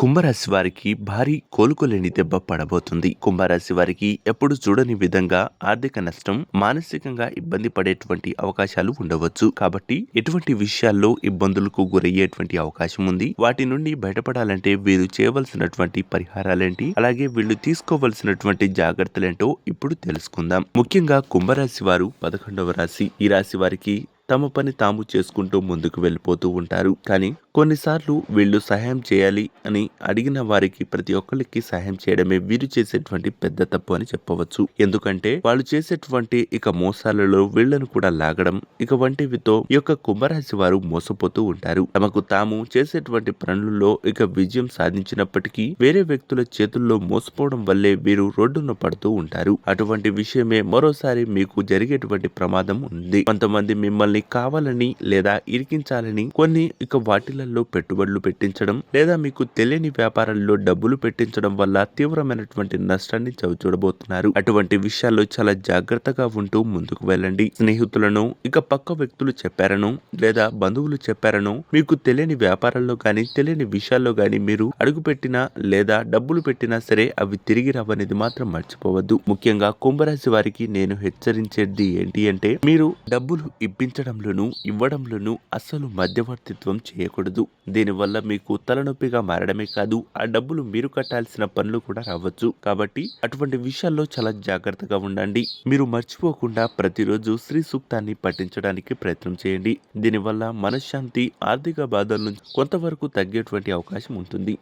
కుంభరాశి వారికి భారీ కోలుకోలేని దెబ్బ పడబోతుంది. కుంభరాశి వారికి ఎప్పుడు చూడని విధంగా ఆర్థిక నష్టం మానసికంగా ఇబ్బంది పడేటువంటి అవకాశాలు ఉండవచ్చు. కాబట్టి ఎటువంటి విషయాల్లో ఇబ్బందులకు గురయ్యేటువంటి అవకాశం ఉంది. వాటి నుండి బయటపడాలంటే వీరు చేయవలసినటువంటి పరిహారాలేంటి? అలాగే వీళ్ళు తీసుకోవలసినటువంటి జాగ్రత్తలేంటో ఇప్పుడు తెలుసుకుందాం. ముఖ్యంగా కుంభరాశి వారు పదకొండవ రాశి. ఈ రాశి వారికి తమ పని తాము చేసుకుంటూ ముందుకు వెళ్ళిపోతూ ఉంటారు. కానీ కొన్నిసార్లు వీళ్ళు సహాయం చేయాలి అని అడిగిన వారికి ప్రతి ఒక్కరికి సహాయం చేయడమే వీరు చేసేటువంటి పెద్ద తప్పు అని చెప్పవచ్చు. ఎందుకంటే వాళ్ళు చేసేటువంటి ఇక మోసాలలో వీళ్ళను కూడా లాగడం ఇక వంటివితో ఈ యొక్క కుంభరాశి వారు మోసపోతూ ఉంటారు. తమకు తాము చేసేటువంటి పనులలో ఇక విజయం సాధించినప్పటికీ వేరే వ్యక్తుల చేతుల్లో మోసపోవడం వల్లే వీరు రోడ్డున పడుతూ ఉంటారు. అటువంటి విషయమే మరోసారి మీకు జరిగేటువంటి ప్రమాదం ఉంది. కొంతమంది మిమ్మల్ని కావాలని లేదా ఇరికించాలని కొన్ని ఇక వాటిలలో పెట్టుబడులు పెట్టించడం లేదా మీకు తెలియని వ్యాపారాల్లో డబ్బులు పెట్టించడం వల్ల తీవ్రమైనటువంటి నష్టాన్ని చవిచూడబోతున్నారు అటువంటి విషయాల్లో చాలా జాగ్రత్తగా ఉంటూ ముందుకు వెళ్ళండి. స్నేహితులను ఇక పక్క వ్యక్తులు చెప్పారను లేదా బంధువులు చెప్పారను మీకు తెలియని వ్యాపారాల్లో కానీ తెలియని విషయాల్లో కానీ మీరు అడుగు పెట్టినా లేదా డబ్బులు పెట్టినా సరే అవి తిరిగి రావనేది మాత్రం మర్చిపోవద్దు. ముఖ్యంగా కుంభరాశి వారికి నేను హెచ్చరించేది ఏంటి అంటే మీరు డబ్బులు ఇప్పించడం ఇప్పించడంలోనూ ఇవ్వడంలోనూ అస్సలు మధ్యవర్తిత్వం చేయకూడదు. దీనివల్ల మీకు తలనొప్పిగా మారడమే కాదు ఆ డబ్బులు మీరు కట్టాల్సిన పనులు కూడా రావచ్చు. కాబట్టి అటువంటి విషయాల్లో చాలా జాగ్రత్తగా ఉండండి. మీరు మర్చిపోకుండా ప్రతిరోజు శ్రీ సూక్తాన్ని పఠించడానికి ప్రయత్నం చేయండి. దీనివల్ల మనశ్శాంతి ఆర్థిక బాధల నుంచి కొంతవరకు తగ్గేటువంటి అవకాశం ఉంటుంది.